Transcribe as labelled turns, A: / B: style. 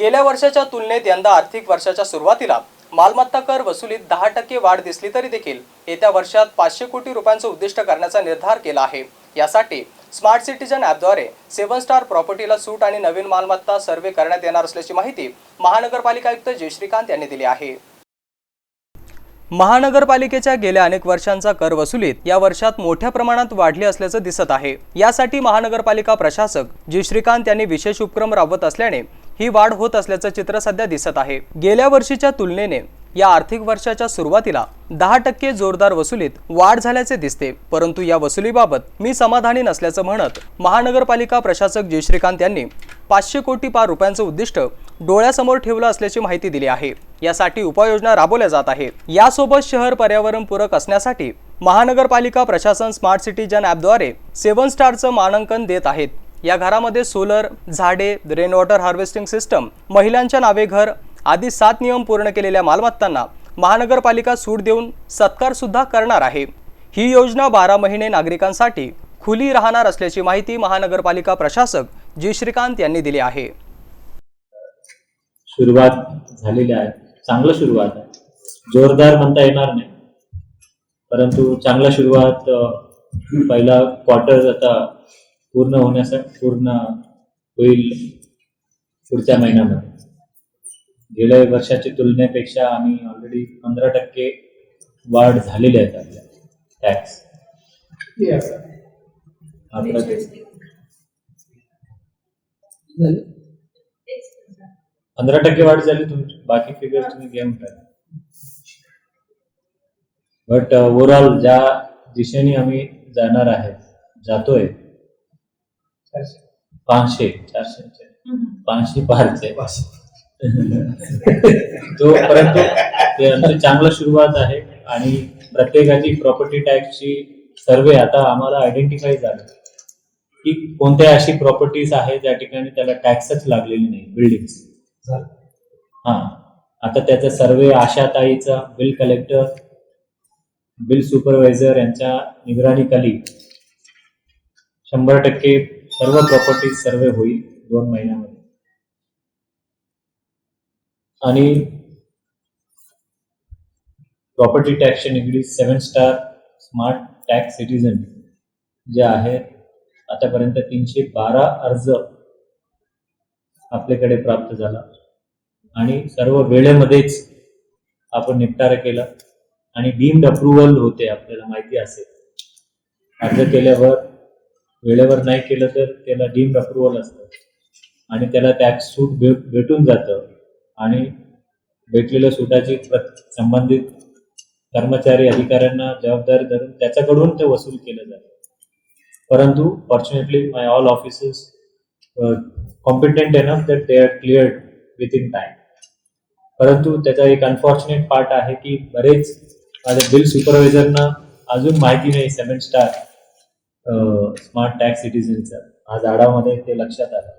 A: गेल्या वर्षाच्या तुलनेत यंदा आर्थिक वर्षाच्या सुरुवातीला मालमत्ता कर वसुलीत दहा टक्के वाढ दिसली तरी देखील येत्या वर्षात पाचशे कोटी रुपयांचं उद्दिष्ट करण्याचा निर्धार केला आहे. यासाठी स्मार्ट सिटीजन ॲपद्वारे सेवन स्टार प्रॉपर्टीला सूट आणि नवीन मालमत्ता सर्वे करण्यात येणार असल्याची माहिती महानगरपालिका आयुक्त जयश्रीकांत यांनी दिली आहे. महानगरपालिकेच्या गेल्या अनेक वर्षांचा कर वसुलीत या वर्षात मोठ्या प्रमाणात वाढली असल्याचं दिसत आहे. यासाठी महानगरपालिका प्रशासक जी. श्रीकांत यांनी विशेष उपक्रम राबवत असल्याने ही वाढ होत असल्याचं चित्र सध्या दिसत आहे. गेल्या वर्षीच्या तुलनेने या आर्थिक वर्षाच्या सुरुवातीला दहा टक्के जोरदार वसुलीत वाढ झाल्याचे दिसते. परंतु या वसुलीबाबत मी समाधानी नसल्याचं म्हणत महानगरपालिका प्रशासक जय श्रीकांत यांनी पाचशे कोटी पार रुपयांचं उद्दिष्ट डोळ्यासमोर ठेवलं असल्याची माहिती दिली आहे. यासाठी उपाययोजना राबवल्या जात आहे. यासोबत शहर पर्यावरण पूरक असण्यासाठी महानगरपालिका प्रशासन स्मार्ट सिटीजन ॲपद्वारे सेवन स्टारचं मानांकन देत आहेत. या घरामध्ये सोलर झाडे रेन वॉटर हार्वेस्टिंग सिस्टम महिलांच्या नावे घर आधी सात नियम पूर्ण केलेल्या मालमत्तांना महानगरपालिका सूट देऊन सत्कार सुद्धा करणार आहे. ही योजना बारा महिने नागरिकांसाठी खुली राहणार असल्याची माहिती महानगरपालिका प्रशासक जी. श्रीकांत यांनी दिली आहे.
B: सुरुवात झालेली आहे. चांगलं सुरुवात आहे. जोरदार म्हणता येणार नाही. परंतु चांगला सुरुवात पहिला क्वार्टर आता पूर्ण होण्यासाठी पूर्ण होईल पुढच्या महिन्यामध्ये. गेल्या वर्षाच्या तुलनेपेक्षा आम्ही ऑलरेडी पंधरा टक्के वाढ झालेली आहेत आपल्या टॅक्स पंधरा टक्के वाढ झाली तुमची. बाकी फिगर तुम्ही घेऊन टाका बट ओव्हरऑल ज्या दिशेने आम्ही जाणार आहे जातोय पाचशे चारशे पाचशे पारचे. तो परंतु ते आमची चांगलं सुरुवात आहे आणि प्रत्येकाची प्रॉपर्टी टॅक्सची सर्वे आता आम्हाला आयडेंटिफाय झालं की कोणत्या अशी प्रॉपर्टीज आहेत ज्या ठिकाणी त्याला टॅक्सच लागलेली नाही बिल्डिंग हा. आता त्याचा सर्वे आशाताईचा बिल कलेक्टर बिल सुपरवायझर यांच्या निगराणीखाली शंभर टक्के सर्व प्रॉपर्टीज सर्वे होईल दोन महिन्यामध्ये. आणि प्रॉपर्टी टॅक्सचे निगडीत seven star smart tax citizen जे आहेत आतापर्यंत तीनशे बारा अर्ज आपल्याकडे प्राप्त झाला. आणि सर्व वेळेमध्येच आपण निपटारा केला आणि डीम्ड अप्रुव्हल होते आपल्याला माहिती असेल. अर्ज केल्यावर वेळेवर नाही केलं तर त्याला डीम्ड अप्रुव्हल असतं. आणि त्याला टॅक्स सूट भेट भेटून जातं. आणि भेटलेल्या सुटाची प्र- संबंधित कर्मचारी अधिकाऱ्यांना जबाबदारी धरून त्याच्याकडून ते वसूल केलं जातं. परंतु fortunately my all offices competent enough that they are cleared with in time परंतु त्याचा एक अनफॉर्च्युनेट पार्ट आहे की बरेच माझ्या बिल सुपरवायझरना अजून माहिती नाही सेवन स्टार स्मार्ट टॅक्स सिटीजनचं आज आढावामध्ये ते लक्षात आलं.